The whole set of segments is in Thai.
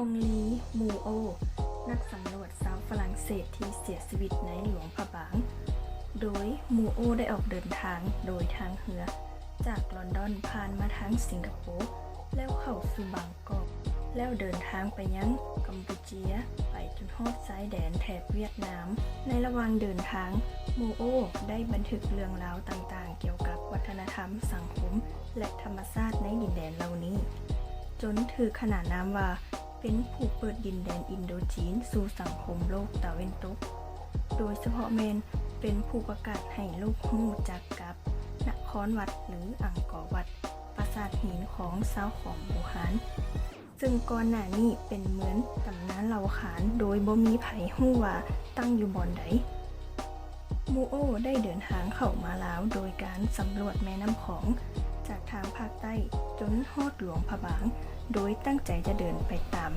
องลี มูโอ นักสำรวจสาวฝรั่งเศสที่เสียชีวิตในหลวงพระบาง โดยมูโอได้ออกเดินทางโดยทางเรือ จากลอนดอนผ่านมาทางสิงคโปร์แล้วเข้าสู่บางกอกแล้วเดินทางไปยังกัมพูเจียไปจนฮอดซ้ายแดนแถบเวียดนาม ในระหว่างเดินทางมูโอได้บันทึกเรื่องราวต่างๆ เกี่ยวกับวัฒนธรรมสังคม และธรรมชาติในดินแดนเหล่านี้ จนถือขนานนามว่า เป็นผู้เปิดดินแดนอินโดจีน สู่สังคมโลกตะวันตก โดยเฉพาะเมนเป็นผู้ประกาศให้โลกหู้จักกับนครวัดหรืออังกอร์วัดปราสาทหินของชาของบูฮานซึ่งก่อนหน้านี้เป็นเหมือนตำนานเล่าขานโดยบ่มีไผฮู้ว่าตั้งอยู่บอนใดมูโอได้เดินทางเข้ามาลาวโดยการสำรวจแม่น้ำของ จากทางภาคใต้จนฮอดหลวงพระบาง โดยตั้งใจจะเดินไปตาม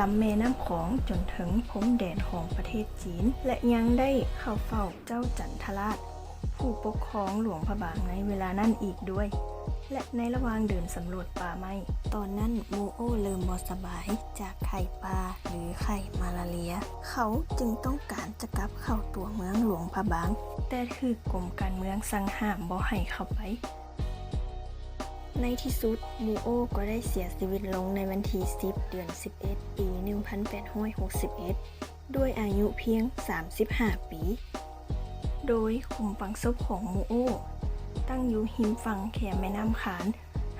ลำแม่น้ำของจนถึงพรมแดนของประเทศจีน และยังได้เข้าเฝ้าเจ้าจันทราช ผู้ปกครองหลวงพระบางในเวลานั้นอีกด้วย และในระหว่างเดินสำรวจป่าไม้ตอนนั้นโมโอเริ่มบอสบายจากไข่ปลาหรือไข่มาลาเรีย เขาจึงต้องการจะกลับเข้าตัวเมืองหลวงพระบาง แต่คือกรมการเมืองสั่งห้ามบ่ให้เข้าไป ในที่สุดมูโอก็ได้เสียชีวิตลงในวันที่ 10 เดือน 11 ปี 1861 ด้วยอายุเพียง 35 ปี โดยขุมฝังศพของมูโอ ตั้งอยู่หิมฝั่งแคมแม่น้ำขาน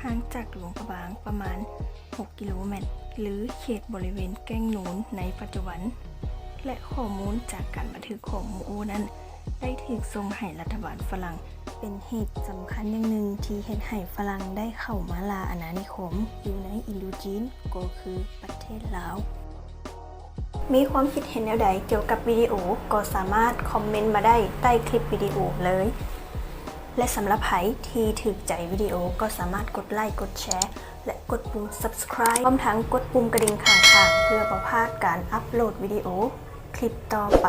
ห่างจากหลวงพระบางประมาณ 6 กิโลเมตร หรือเขตบริเวณแก้งนูนในปัจจุบัน และข้อมูลจากการบันทึกของมูโอนั้น ได้ถูกส่งให้รัฐบาลฝรั่ง เป็นเหตุสำคัญอย่างหนึ่งที่เฮ็ดให้ฝรั่งได้เข้ามาลาอาณานิคม อยู่ในอินโดจีนก็คือประเทศลาวมีความคิดเห็นแนวใดเกี่ยวกับวิดีโอก็สามารถคอมเมนต์มาได้ใต้คลิปวิดีโอเลย และสำหรับใครที่ถูกใจวิดีโอก็สามารถกดไลค์กดแชร์ และกดปุ่ม subscribe พร้อมทั้งกดปุ่มกระดิ่งข้างๆ เพื่อประพาดการอัปโหลดวิดีโอ คลิปต่อไป